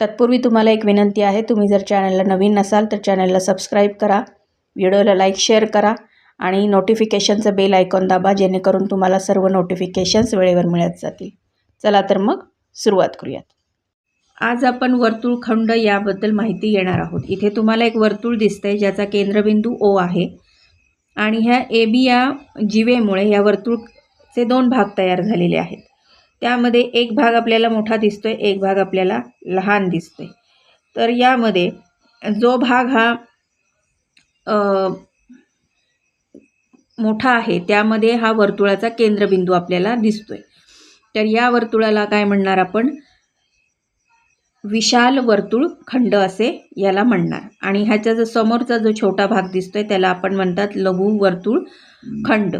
तत्पूर्वी तुम्हाला एक विनंती आहे तुम्ही जर चॅनलला नवीन नसाल तर चॅनलला सबस्क्राईब करा व्हिडिओला लाईक शेअर करा आणि नोटिफिकेशनचं बेल आयकॉन दाबा जेणेकरून तुम्हाला सर्व नोटिफिकेशन्स वेळेवर मिळत जातील. चला तर मग सुरुवात करूयात. आज आपण वर्तुळखंड याबद्दल माहिती घेणार आहोत. इथे तुम्हाला एक वर्तुळ दिसतंय ज्याचा केंद्रबिंदू ओ आहे. आणि ह्या ए बी या जीवेमुळे या वर्तुळचे दोन भाग तयार झालेले आहेत. त्यामध्ये एक भाग आपल्याला मोठा दिसतोय एक भाग आपल्याला लहान दिसतोय. तर यामध्ये जो भाग हा मोठा आहे त्यामध्ये हा वर्तुळाचा केंद्रबिंदू आपल्याला दिसतोय. तर या वर्तुळाला काय म्हणणार आपण? विशाल वर्तुळ खंड असे याला म्हणणार. आणि ह्याचा जो समोरचा जो छोटा भाग दिसतोय त्याला आपण म्हणतात लघु वर्तुळ खंड.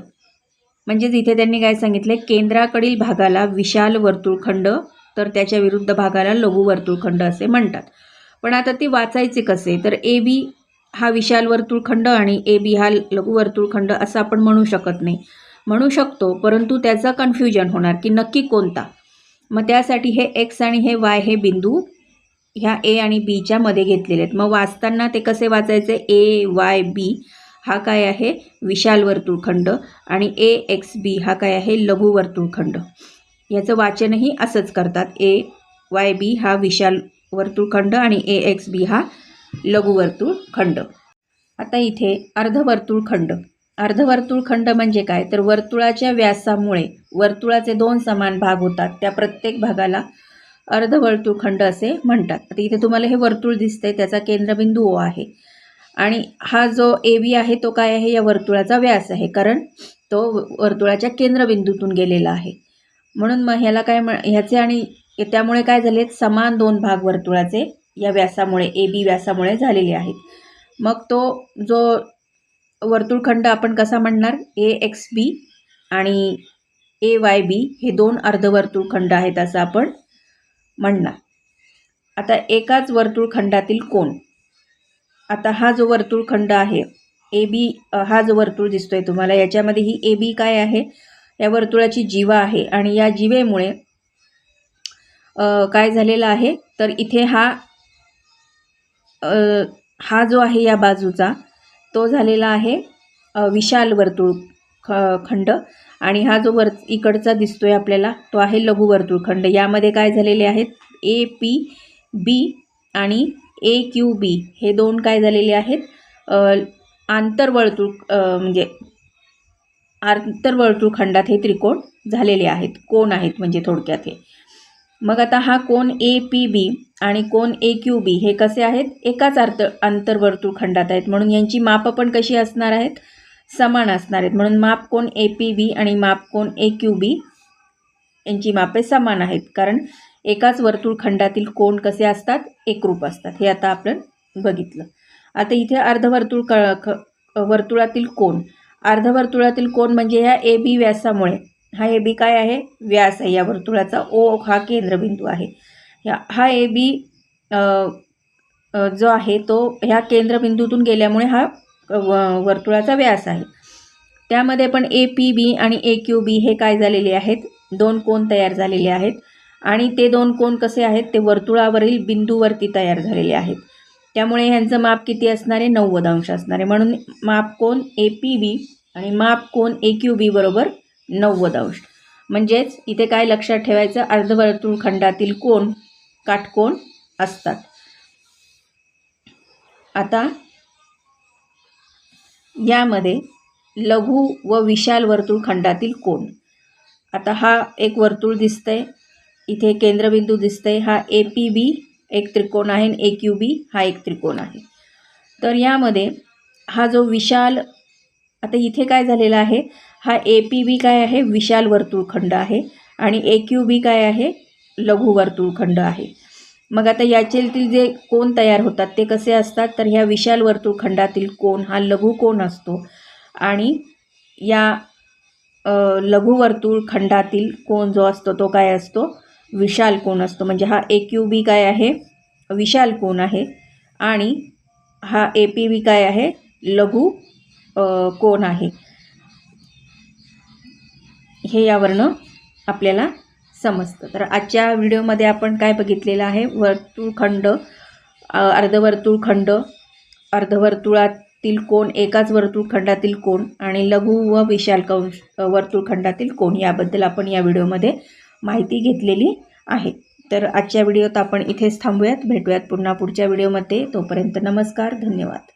म्हणजेच इथे त्यांनी काय सांगितलं? केंद्राकडील भागाला विशाल वर्तुळखंड तर त्याच्या विरुद्ध भागाला लघु वर्तुळखंड असे म्हणतात. पण आता ते वाचायचे कसे? तर ए बी हा विशाल वर्तुळखंड आणि ए बी हा लघु वर्तुळखंड असं आपण म्हणू शकत नाही. म्हणू शकतो परंतु त्याचं कन्फ्युजन होणार की नक्की कोणता? मग त्यासाठी हे एक्स आणि हे वाय हे बिंदू ह्या ए आणि बीच्या मध्ये घेतलेले आहेत. मग वाचताना ते कसे वाचायचे? ए वाय बी हा काय आहे? विशाल वर्तुळखंड आणि ए एक्स बी हा काय आहे? लघु वर्तुळखंड याचं वाचनही असंच करतात. ए वाय बी हा विशाल वर्तुळखंड आणि ए एक्स बी हा लघु वर्तुळखंड आता इथे अर्धवर्तुळखंड अर्धवर्तुळखंड म्हणजे काय? तर वर्तुळाच्या व्यासामुळे वर्तुळाचे दोन समान भाग होतात. त्या प्रत्येक भागाला अर्धवर्तुळखंड असे म्हणतात. आता इथे तुम्हाला हे वर्तुळ दिसतंय. त्याचा केंद्रबिंदू ओ आहे. आणि हा जो ए बी आहे तो काय आहे? या वर्तुळाचा व्यास आहे. कारण तो वर्तुळाच्या केंद्रबिंदूतून गेलेला आहे. म्हणून मग ह्याला काय म्हण ह्याचे आणि त्यामुळे काय झाले समान दोन भाग वर्तुळाचे या व्यासामुळे ए बी व्यासामुळे झालेले आहेत. मग तो जो वर्तुळखंड आपण कसा म्हणणार? ए एक्स बी आणि ए वाय बी हे दोन अर्धवर्तुळखंड आहेत असं आपण म्हणणार. आता एकाच वर्तुळखंडातील कोण आता हा जो वर्तुळखंड आहे ए बी हा जो वर्तुळ दिसतोय तुम्हाला याच्यामध्ये ही ए बी काय आहे? या वर्तुळाची जीवा आहे आणि या जीवेमुळे काय झालेलं आहे? तर इथे हा आ, हा जो आहे या बाजूचा तो झालेला आहे विशाल वर्तुळ ख खंड. आणि हा जो वर इकडचा दिसतोय आपल्याला तो आहे लघु वर्तुळखंड यामध्ये काय झालेले आहेत? ए पी बी आणि ए क्यू बी हे दोन काय झालेले आहेत? आंतरवर्तुळ म्हणजे आंतरवर्तुळ खंडात हे त्रिकोण झालेले आहेत. कोण आहेत म्हणजे थोडक्यात हे. मग आता हा कोण ए पी बी आणि कोण ए क्यू बी हे कसे आहेत? एकाच अर्थ आंतरवर्तुळ खंडात आहेत. म्हणून यांची मापं पण कशी असणार आहेत? समान असणार आहेत. म्हणून माप कोण ए पी बी आणि माप कोण ए क्यू बी यांची मापे समान आहेत. कारण एकाच वर्तुळखंडातील कोण कसे असतात? एकरूप असतात. हे आता आपण बघितलं. आता इथे अर्धवर्तुळ क ख वर्तुळातील कोण? अर्धवर्तुळातील कोण म्हणजे ह्या ए बी व्यासामुळे. हा ए बी काय आहे? व्यास आहे. या वर्तुळाचा ओ हा केंद्रबिंदू आहे. ह्या हा ए बी जो आहे तो ह्या केंद्रबिंदूतून गेल्यामुळे हा व वर्तुळाचा व्यास आहे. त्यामध्ये पण ए पी बी आणि ए क्यू बी हे काय झालेले आहेत? दोन कोण तयार झालेले आहेत? आणि ते दोन कोण कसे आहेत ते वर्तुळावरील बिंदूवरती तयार झालेले आहेत. त्यामुळे ह्यांचं माप किती असणार आहे? नव्वद अंश असणार आहे. म्हणून माप कोण ए पी बी आणि माप कोण ए क्यू बी बरोबर नव्वद अंश. म्हणजेच इथे काय लक्षात ठेवायचं? अर्धवर्तुळ खंडातील कोण काटकोण असतात. आता यामध्ये लघु व विशाल वर्तुळ खंडातील कोण आता हा एक वर्तुळ दिसतंय. इथे केंद्रबिंदू दिसतंय. हा ए पी बी एक त्रिकोण आहे आणि ए क्यू बी हा एक त्रिकोण आहे. तर यामध्ये हा जो विशाल आता इथे काय झालेला आहे? हा ए पी बी काय आहे? विशाल वर्तुळखंड आहे. आणि ए क्यू बी काय आहे? लघु वर्तुळखंड आहे. मग आता याच्यातील जे कोण तयार होतात ते कसे असतात? तर ह्या विशाल वर्तुळखंडातील कोण? हा लघु कोण असतो? आणि या अ, लघु वर्तुळखंडातील कोण जो असतो तो काय असतो? विशाल कोण असतो? म्हणजे हा ए क्यू बी काय आहे? विशाल कोण आहे? आणि हा ए पी बी काय आहे? लघु कोण आहे? हे यावरनं आपल्याला समजतं. तर आजच्या व्हिडिओमध्ये आपण काय बघितलेलं आहे? वर्तुळखंड अर्धवर्तुळखंड अर्धवर्तुळातील कोण एकाच वर्तुळखंडातील कोण आणि लघु व विशाल कंश वर्तुळखंडातील कोण याबद्दल आपण या व्हिडिओमध्ये माहिती घेतलेली आहे. तर आजच्या व्हिडिओत आपण इथेच थांबूयात. भेटूयात पुन्हा पुढच्या व्हिडिओमध्ये. तोपर्यंत नमस्कार धन्यवाद.